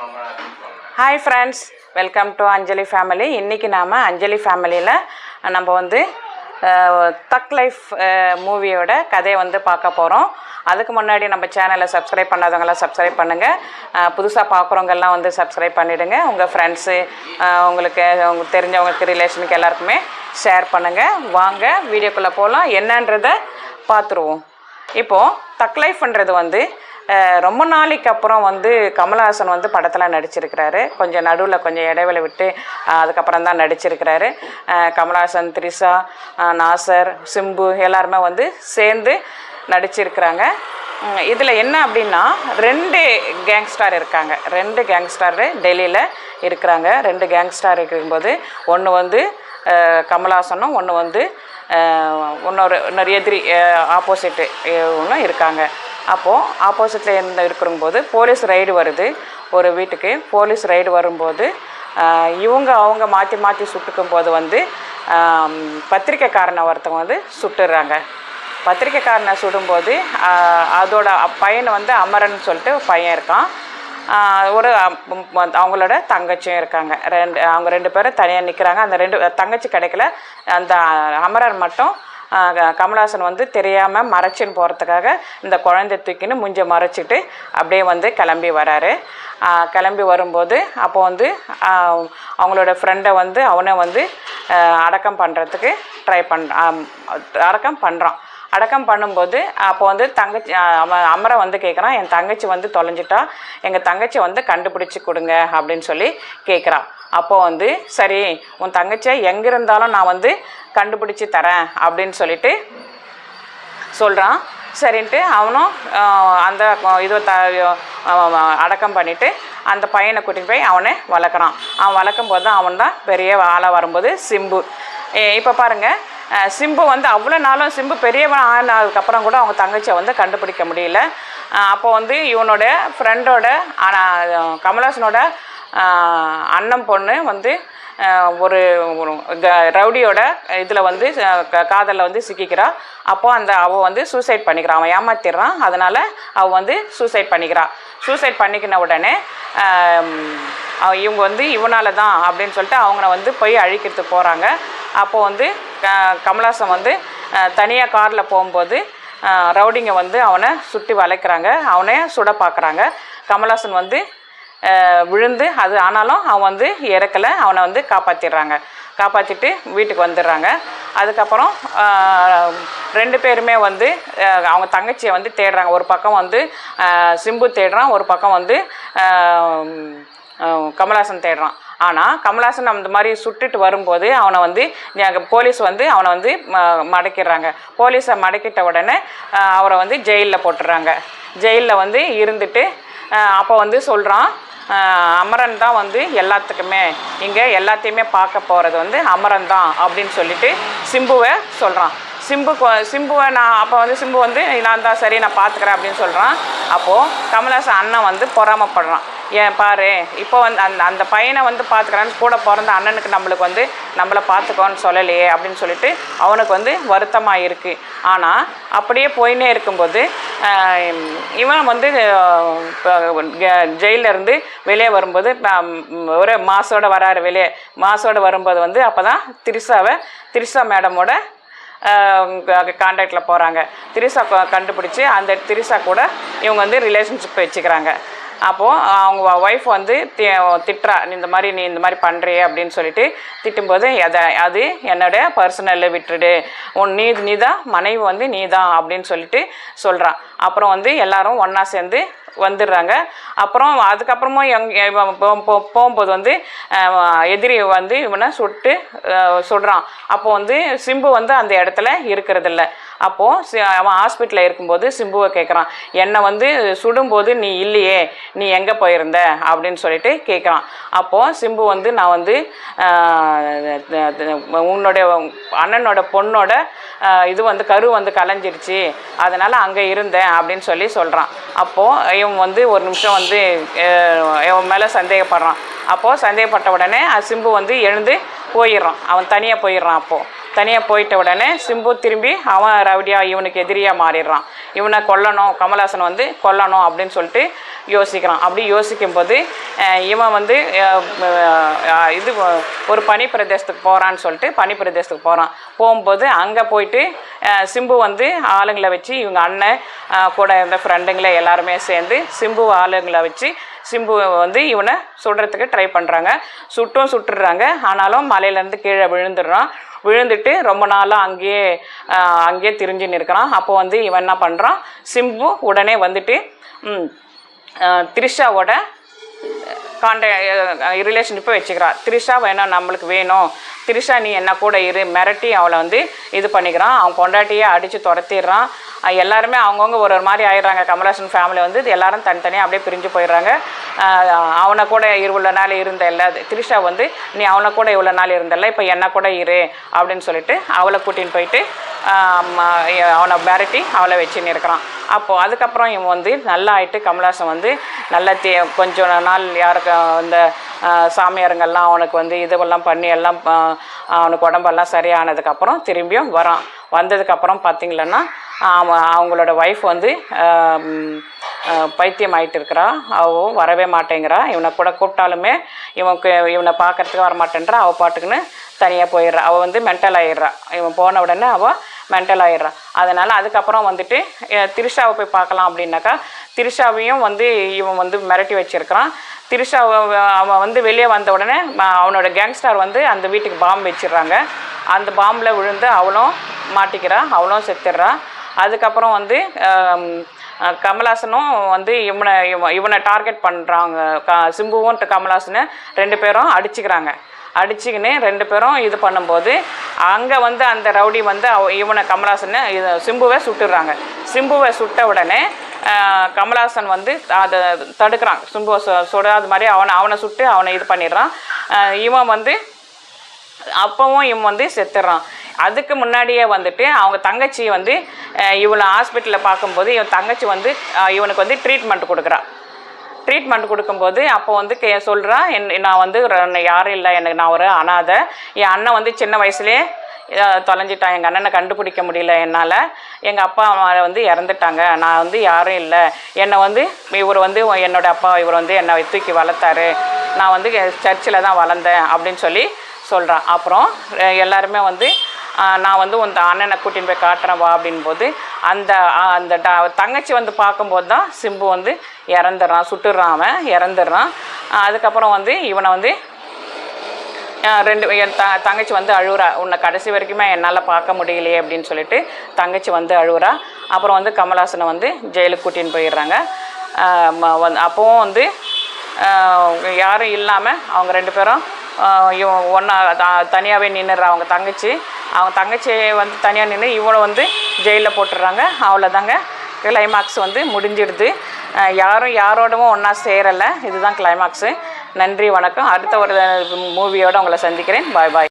Hi friends welcome to Anjali family இன்றைக்கி நாம் அஞ்சலி ஃபேமிலியில் நம்ம வந்து தக் லைஃப் மூவியோட கதையை வந்து பார்க்க போகிறோம் அதுக்கு முன்னாடி நம்ம சேனலை சப்ஸ்கிரைப் பண்ணாதவங்களாம் சப்ஸ்கிரைப் பண்ணுங்கள் புதுசாக பார்க்குறவங்கெல்லாம் வந்து சப்ஸ்கிரைப் பண்ணிவிடுங்க உங்கள் ஃப்ரெண்ட்ஸு உங்களுக்கு உங்களுக்கு தெரிஞ்சவங்களுக்கு ரிலேஷனுக்கு எல்லாருக்குமே ஷேர் பண்ணுங்கள் வாங்க வீடியோக்குள்ளே போகலாம் என்னன்றதை பார்த்துருவோம். இப்போது தக் லைஃப்ன்றது வந்து ரொம்ப நாளைக்கு அப்புறம் வந்து கமலஹாசன் வந்து படத்தில் நடிச்சிருக்கிறாரு. கொஞ்சம் நடுவில் கொஞ்சம் இடைவெளி விட்டு அதுக்கப்புறம் தான் நடிச்சிருக்கிறாரு. கமல்ஹாசன் த்ரிஷா நாசர் சிம்பு எல்லாருமே வந்து சேர்ந்து நடிச்சிருக்கிறாங்க. இதில் என்ன அப்படின்னா ரெண்டு கேங்ஸ்டார் இருக்காங்க. ரெண்டு கேங்ஸ்டார் டெல்லியில் இருக்கிறாங்க. ரெண்டு கேங்ஸ்டார் இருக்கும்போது ஒன்று வந்து அஹ், கமலஹாசனும் ஒன்று வந்து இன்னொரு இன்னொரு எதிரி ஆப்போசிட்டு ஒன்றும் இருக்காங்க. அப்போது ஆப்போசிட்டில் இருந்து இருக்கும்போது போலீஸ் ரைடு வருது. ஒரு வீட்டுக்கு போலீஸ் ரைடு வரும்போது இவங்க அவங்க மாற்றி மாற்றி சுட்டுக்கும் போது வந்து பத்திரிக்கைக்காரனை ஒருத்தவங்க வந்து சுட்டுடுறாங்க பத்திரிக்கைக்காரனை சுடும்போது அதோட பையனை பையன் வந்து அமரன் சொல்லிட்டு பையன் இருக்கான். ஒரு அவங்களோட தங்கச்சியும் இருக்காங்க. ரெண்டு அவங்க ரெண்டு பேரும் தனியாக நிற்கிறாங்க அந்த ரெண்டு தங்கச்சி கிடைக்கல. அந்த அமரர் மட்டும் க- கமலஹாசன் வந்து தெரியாமல் மறைச்சின்னு போகிறதுக்காக இந்த குழந்தை தூக்கின்னு முஞ்ச மறைச்சிட்டு அப்படியே வந்து கிளம்பி வராரு. கிளம்பி வரும்போது அப்போ வந்து அவங்களோட ஃப்ரெண்டை வந்து அவனை வந்து அடக்கம் பண்ணுறதுக்கு ட்ரை பண் அடக்கம் பண்ணுறான் அடக்கம் பண்ணும்போது அப்போ வந்து தங்கச்சி அமரை வந்து கேட்குறான் என் தங்கச்சி வந்து தொலைஞ்சிட்டா எங்கள் தங்கச்சி வந்து கண்டுபிடிச்சி கொடுங்க அப்படின்னு சொல்லி கேட்குறான் அப்போ வந்து சரி உன் தங்கச்சியை எங்கே இருந்தாலும் நான் வந்து கண்டுபிடிச்சி தரேன் அப்படின்னு சொல்லிட்டு சொல்கிறான் சரின்ட்டு அவனும் அந்த இதை த அடக்கம் பண்ணிவிட்டு அந்த பையனை கூட்டிகிட்டு போய் அவனை வளர்க்குறான் அவன் வளர்க்கும் போது தான் அவன் தான் பெரிய ஆளாக வரும்போது சிம்பு. இப்போ பாருங்கள் சிம்பு வந்து அவ்வளோ நாளும் சிம்பு பெரியவன் ஆனதுக்கப்புறம் கூட அவங்க தங்கச்சியை வந்து கண்டுபிடிக்க முடியல. அப்போ வந்து இவனோட ஃப்ரெண்டோட ஆனால் கமலஹாசனோட அண்ணன் பொண்ணு வந்து ஒரு க- ரவுடியோட இதில் வந்து காதலில் வந்து சிக்கிக்கிறா. அப்போ அந்த அவள் வந்து சூசைட் பண்ணிக்கிறான் அவன் ஏமாத்திடுறான். அதனால் அவள் வந்து சூசைட் பண்ணிக்கிறாள் சூசைட் பண்ணிக்கின உடனே இவங்க வந்து இவனால தான் அப்படின்னு சொல்லிட்டு அவங்கள வந்து போய் அழிக்கிறதுக்கு போகிறாங்க அப்போது வந்து க- கமலஹாசன் வந்து தனியாக காரில் போகும்போது ரவுடிங்க வந்து அவனை சுட்டி வளைக்கிறாங்க. அவனை சுட பார்க்குறாங்க கமலஹாசன் வந்து விழுந்து அது ஆனாலும் அவன் வந்து இறக்கலை. அவனை வந்து காப்பாற்றிடுறாங்க காப்பாற்றிட்டு வீட்டுக்கு வந்துடுறாங்க. அதுக்கப்புறம் ரெண்டு பேருமே வந்து அவங்க தங்கச்சியை வந்து தேடுறாங்க. ஒரு பக்கம் வந்து சிம்பு தேடுறான். ஒரு பக்கம் வந்து கமலாசன் கமலஹாசன் தேடுறான். ஆனால் கமலாசன் அந்த மாதிரி சுட்டுட்டு வரும்போது அவனை வந்து போலீஸ் வந்து அவனை வந்து ம- மடக்கிடுறாங்க. போலீஸை மடக்கிட்ட உடனே அவரை வந்து ஜெயிலில் போட்டுடுறாங்க. ஜெயிலில் வந்து இருந்துட்டு அப்போ வந்து சொல்கிறான் அமரன் தான் வந்து எல்லாத்துக்குமே இங்கே எல்லாத்தையுமே பார்க்க போகிறது வந்து அமரன் தான் அப்படின்னு சொல்லிட்டு சிம்புவை சொல்கிறான் சிம்பு சிம்புவை நான் அப்போ வந்து சிம்பு வந்து நான் தான் சரி நான் பார்த்துக்கிறேன் அப்படின்னு சொல்கிறான் அப்போது கமலாசன் அண்ணன் வந்து பொறாமப்படுறான். ஏன் பாரு இப்போ வந்து அந்த அந்த பையனை வந்து பார்த்துக்கிறான்னு கூட பிறந்த அண்ணனுக்கு நம்மளுக்கு வந்து நம்மளை பார்த்துக்கோன்னு சொல்லலையே அப்படின்னு சொல்லிட்டு அவனுக்கு வந்து வருத்தமாக இருக்குது ஆனால் அப்படியே போயின்னே இருக்கும்போது இவன் வந்து ஜெயிலில் இருந்து வெளியே வரும்போது ஒரு மாசோட வராரு வெளியே. மாசோட வரும்போது வந்து அப்போ தான் திரிசாவை திரிசா மேடமோட காண்டாக்டில் போகிறாங்க திரிசா கண்டுபிடிச்சி அந்த திரிசா கூட இவங்க வந்து ரிலேஷன்ஷிப் வச்சுக்கிறாங்க. அப்போது அவங்க ஒய்ஃப் வந்து தி திட்டுறா நீ இந்த மாதிரி நீ இந்த மாதிரி பண்ணுறியே அப்படின்னு சொல்லிட்டு திட்டும்போது அதை அது என்னோட பர்சனலில் விட்டுடு. உன் நீ நீ தான் மனைவி வந்து நீ தான் அப்படின்னு சொல்லிட்டு சொல்கிறான் அப்புறம் வந்து எல்லாரும் ஒன்றா சேர்ந்து வந்துடுறாங்க. அப்புறம் அதுக்கப்புறமும் எங் இவன் போ- போ- போகும்போது வந்து எதிரி வந்து இவனை சுட்டு சுடுறான் அப்போ வந்து சிம்பு வந்து அந்த இடத்துல இருக்கிறதில்ல. அப்போது அவன் ஹாஸ்பிட்டலில் இருக்கும்போது சிம்புவை கேட்குறான் என்னை வந்து சுடும்போது நீ இல்லையே நீ எங்கே போயிருந்த? அப்படின்னு சொல்லிட்டு கேட்குறான் அப்போது சிம்பு வந்து நான் வந்து உன்னுடைய அண்ணனோட பொண்ணோட இது வந்து கரு வந்து கலைஞ்சிருச்சு அதனால் அங்கே இருந்தேன் அப்படின்னு சொல்லி சொல்கிறான் அப்போது இவன் வந்து ஒரு நிமிஷம் வந்து இவன் மேலே சந்தேகப்படுறான். அப்போது சந்தேகப்பட்ட உடனே சிம்பு வந்து எழுந்து போயிடுறான். அவன் தனியாக போயிடுறான் அப்போது தனியாக போயிட்ட உடனே சிம்பு திரும்பி அவன் ரவுடியாக இவனுக்கு எதிரியாக மாறிடுறான். இவனை கொல்லணும் கமலாசன் வந்து கொல்லணும் அப்படின்னு சொல்லிட்டு யோசிக்கிறான். அப்படி யோசிக்கும்போது போது இவன் வந்து இது ஒரு பனி பிரதேசத்துக்கு போகிறான்னு சொல்லிட்டு பனி பிரதேசத்துக்கு போகிறான் போகும்போது அங்கே போயிட்டு சிம்பு வந்து ஆளுங்களை வச்சு இவங்க அண்ணன் கூட இருந்த ஃப்ரெண்டுங்களை எல்லாருமே சேர்ந்து சிம்பு ஆளுங்களை வச்சு சிம்பு வந்து இவனை சுடுறதுக்கு ட்ரை பண்ணுறாங்க சுட்டும் சுட்டுடுறாங்க ஆனாலும் மலையிலேருந்து கீழே விழுந்துடுறான். விழுந்துட்டு ரொம்ப நாளாக அங்கேயே அங்கேயே திரிஞ்சு நிற்கிறான். அப்போ வந்து இவன் என்ன பண்ணுறான் சிம்பு உடனே வந்துட்டு த்ரிஷாவோட கான்டாக்ட் ரிலேஷன்ஷிப்பை வச்சுக்கிறான் த்ரிஷா வேணும் நம்மளுக்கு வேணும்? த்ரிஷா நீ என்ன கூட இரு. மிரட்டி அவளை வந்து இது பண்ணிக்கிறான். அவன் பொண்டாட்டியே அடித்து துரத்திடுறான். எல்லாருமே அவங்கவுங்க ஒரு ஒரு மாதிரி ஆயிடுறாங்க. கமலாசன் ஃபேமிலி வந்து எல்லாரும் தனித்தனியாக அப்படியே பிரிஞ்சு போயிடுறாங்க. அவனை கூட இவ்வளோ நாள் இருந்த எல்லா திரிஷா வந்து நீ அவனை கூட இவ்வளோ நாள் இருந்தல்ல இப்போ என்ன கூட இரு அப்படின்னு சொல்லிட்டு அவளை கூட்டின்னு போயிட்டு அவனை மிரட்டி அவளை வச்சுன்னு இருக்கிறான். அப்போது அதுக்கப்புறம் இவன் வந்து நல்லா ஆயிட்டு கமலாசன் வந்து நல்லா தே கொஞ்சம் நாள் யாருக்கு இந்த சாமியாருங்கெல்லாம் அவனுக்கு வந்து இதுவெல்லாம் பண்ணி எல்லாம் அவனுக்கு உடம்பெல்லாம் சரியானதுக்கப்புறம் திரும்பியும் வரான். வந்ததுக்கப்புறம் பார்த்தீங்களன்னா அவங்களோட ஒய்ஃப் வந்து பைத்தியம் ஆயிட்டு இருக்கிறா அவள் வரவே மாட்டேங்கிறா. இவனை கூட கூப்பிட்டாலுமே இவனுக்கு இவனை பார்க்கறதுக்கு வரமாட்டேன்றா. அவள் பாட்டுக்குன்னு தனியாக போயிடுறா. அவள் வந்து மென்டல் ஆயிடுறா. இவன் போன உடனே அவள் மென்டல் ஆயிடுறா. அதனால் அதுக்கப்புறம் வந்துட்டு திரிஷாவை போய் பார்க்கலாம் அப்படின்னாக்கா திரிஷாவையும் வந்து இவன் வந்து மிரட்டி வச்சிருக்கிறான். திரிஷா அவன் வந்து வெளியே வந்த உடனே அவனோட கேங்ஸ்டார் வந்து அந்த வீட்டுக்கு பாம்பு வச்சிடுறாங்க. அந்த பாம்பில் விழுந்து அவளும் மாட்டிக்கிறான் அவளும் செத்துடுறா. அதுக்கப்புறம் வந்து கமலாசனும் வந்து இவனை இவன் இவனை டார்கெட் பண்ணுறாங்க க சிம்புவும் கமலாசனை ரெண்டு பேரும் அடிச்சுக்கிறாங்க. அடிச்சுக்கின்னு ரெண்டு பேரும் இது பண்ணும்போது அங்கே வந்து அந்த ரவுடி வந்து அவ இவனை கமலாசனை இது சிம்புவை சுட்டுடுறாங்க சிம்புவை சுட்ட உடனே கமலாசன் வந்து அதை தடுக்கிறான். சிம்புவை சு- சுடாத மாதிரி அவனை அவனை சுட்டு அவனை இது பண்ணிடுறான். இவன் வந்து அப்பவும் இவன் வந்து செத்துடுறான். அதுக்கு முன்னாடியே வந்துட்டு அவங்க தங்கச்சி வந்து இவளை இவனை ஹாஸ்பிட்டலில் பார்க்கும்போது இவன் தங்கச்சி வந்து இவனுக்கு வந்து ட்ரீட்மெண்ட் கொடுக்குறா. ட்ரீட்மெண்ட் கொடுக்கும்போது அப்போ வந்து கே சொல்கிறா என் நான் வந்து ஒரு- யாரும் இல்லை எனக்கு நான் ஒரு அனாதை. என் அண்ணன் வந்து சின்ன வயசுலேயே தொலைஞ்சிட்டான். எங்கள் அண்ணனை கண்டுபிடிக்க முடியல என்னால். எங்கள் அப்பா அம்மா வந்து இறந்துட்டாங்க. நான் வந்து யாரும் இல்லை. என்னை வந்து இவர் வந்து என்னோடய அப்பா இவர் வந்து என்னை தூக்கி வளர்த்தாரு. நான் வந்து சர்ச்சில் தான் வளர்ந்தேன். அப்படின்னு சொல்லி சொல்கிறான் அப்புறம் எல்லாருமே வந்து நான் வந்து உன் அண்ணனை கூட்டின்னு போய் காட்டுறேன் வா அப்படின்போது அந்த அந்த தங்கச்சி வந்து பார்க்கும்போது தான் சிம்பு வந்து இறந்துடுறான் சுட்டுடுறான் அவன் இறந்துடுறான். அதுக்கப்புறம் வந்து இவனை வந்து ரெண்டு என் த தங்கச்சி வந்து அழுவுறா உன்னை கடைசி வரைக்குமே என்னால் பார்க்க முடியலையே அப்படின்னு சொல்லிட்டு தங்கச்சி வந்து அழுவுறா அப்புறம் வந்து கமலாசனை வந்து ஜெயிலுக்கு கூட்டின்னு போயிடுறாங்க. அப்போவும் வந்து யாரும் இல்லாமல் அவங்க ரெண்டு பேரும் ஒன்றா தனியாகவே நின்றுடுறா அவங்க தங்கச்சி. அவங்க தங்கச்சி வந்து தனியாக நின்று இவனை வந்து ஜெயிலில் போட்டுடுறாங்க. அவ்வளோதாங்க கிளைமாக்ஸ் வந்து முடிஞ்சிடுது. யாரும் யாரோடவும் ஒன்றா சேரலை. இதுதான் கிளைமாக்ஸு நன்றி வணக்கம். அடுத்த ஒரு மூவியோடு உங்களை சந்திக்கிறேன். பாய் பாய்